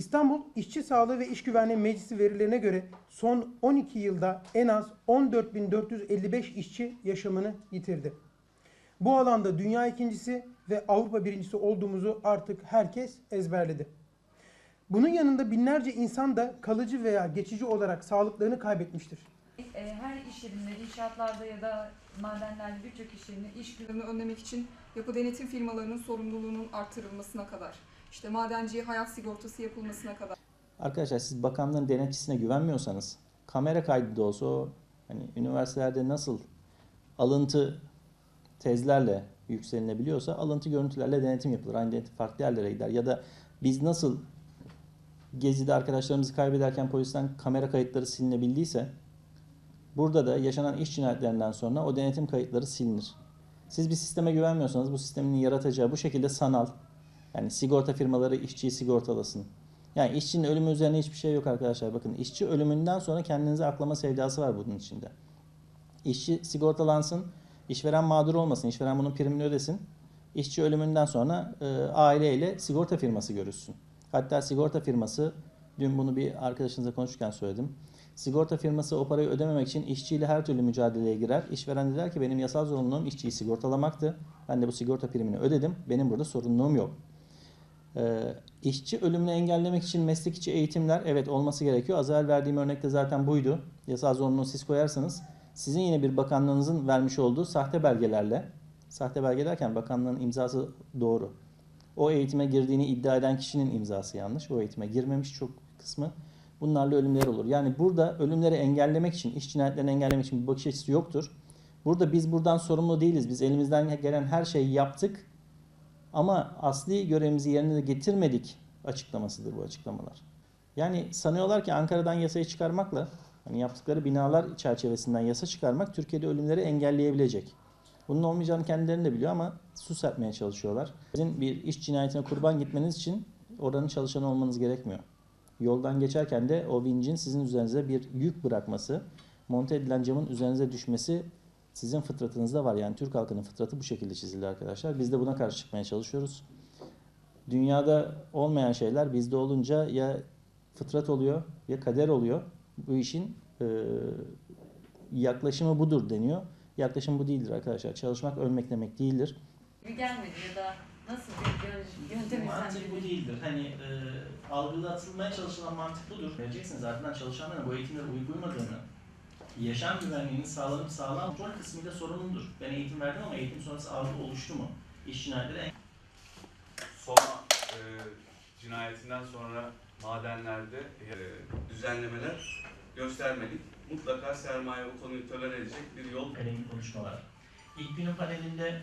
İstanbul İşçi Sağlığı ve İş Güvenliği Meclisi verilerine göre son 12 yılda en az 14.455 işçi yaşamını yitirdi. Bu alanda dünya ikincisi ve Avrupa birincisi olduğumuzu artık herkes ezberledi. Bunun yanında binlerce insan da kalıcı veya geçici olarak sağlıklarını kaybetmiştir. E, her iş yerinde, inşaatlarda ya da madenlerde birçok iş yerinde iş güvenliği güvenliğini önlemek için yapı denetim firmalarının sorumluluğunun artırılmasına kadar, işte madenciye hayat sigortası yapılmasına kadar. Arkadaşlar siz bakanlığın denetçisine güvenmiyorsanız kamera kaydı da olsa o hani üniversitelerde nasıl alıntı tezlerle yükselinebiliyorsa alıntı görüntülerle denetim yapılır. Aynı denetim farklı yerlere gider. Ya da biz nasıl gezide arkadaşlarımızı kaybederken polisten kamera kayıtları silinebildiyse burada da yaşanan iş cinayetlerinden sonra o denetim kayıtları silinir. Siz bir sisteme güvenmiyorsanız bu sistemin yaratacağı bu şekilde sanal yani sigorta firmaları işçiyi sigortalasın. Yani işçinin ölümü üzerine hiçbir şey yok arkadaşlar. Bakın işçi ölümünden sonra kendinize aklama sevdası var bunun içinde. İşçi sigortalansın, işveren mağdur olmasın, işveren bunun primini ödesin. İşçi ölümünden sonra e, aileyle sigorta firması görüşsün. Hatta sigorta firması, dün bunu bir arkadaşınızla konuşurken söyledim. Sigorta firması o parayı ödememek için işçiyle her türlü mücadeleye girer. İşveren de der ki benim yasal zorunluluğum işçiyi sigortalamaktı. Ben de bu sigorta primini ödedim. Benim burada sorumluluğum yok. Ee, işçi ölümünü engellemek için meslek içi eğitimler evet olması gerekiyor. Az evvel verdiğim örnekte zaten buydu. Yasal zorunluluğu siz koyarsanız sizin yine bir bakanlığınızın vermiş olduğu sahte belgelerle, sahte belge derken bakanlığın imzası doğru. O eğitime girdiğini iddia eden kişinin imzası yanlış. O eğitime girmemiş çok kısmı. Bunlarla ölümler olur. Yani burada ölümleri engellemek için, iş cinayetlerini engellemek için bir bakış açısı yoktur. Burada biz buradan sorumlu değiliz. Biz elimizden gelen her şeyi yaptık. Ama asli görevimizi yerine de getirmedik açıklamasıdır bu açıklamalar. Yani sanıyorlar ki Ankara'dan yasayı çıkarmakla hani yaptıkları binalar çerçevesinden yasa çıkarmak Türkiye'de ölümleri engelleyebilecek. Bunun olmayacağını kendileri de biliyor ama su serpmeye çalışıyorlar. Sizin bir iş cinayetine kurban gitmeniz için oranın çalışanı olmanız gerekmiyor. Yoldan geçerken de o vincin sizin üzerinize bir yük bırakması, monte edilen camın üzerinize düşmesi sizin fıtratınızda var. Yani Türk halkının fıtratı bu şekilde çizildi arkadaşlar. Biz de buna karşı çıkmaya çalışıyoruz. Dünyada olmayan şeyler bizde olunca ya fıtrat oluyor ya kader oluyor. Bu işin e, yaklaşımı budur deniyor. Yaklaşım bu değildir arkadaşlar. Çalışmak ölmek demek değildir. gibi gelmedi ya da nasıl bir yön- yöntem Mantık bu değildir. Hani e, algılatılmaya çalışılan mantık budur. Göreceksiniz ardından çalışanların bu eğitimlere uygun uymadığını, yaşam güvenliğinin sağlanıp sağlam kontrol kısmıyla sorumludur. Ben eğitim verdim ama eğitim sonrası algı oluştu mu? İş cinayetleri Soma e, cinayetinden sonra madenlerde e, düzenlemeler göstermedik. Mutlaka sermaye o konuyu tolere edecek bir yol önemli konuşmalar. İlk günün panelinde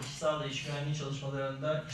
iş sağlığı, iş güvenliği çalışmalarında iş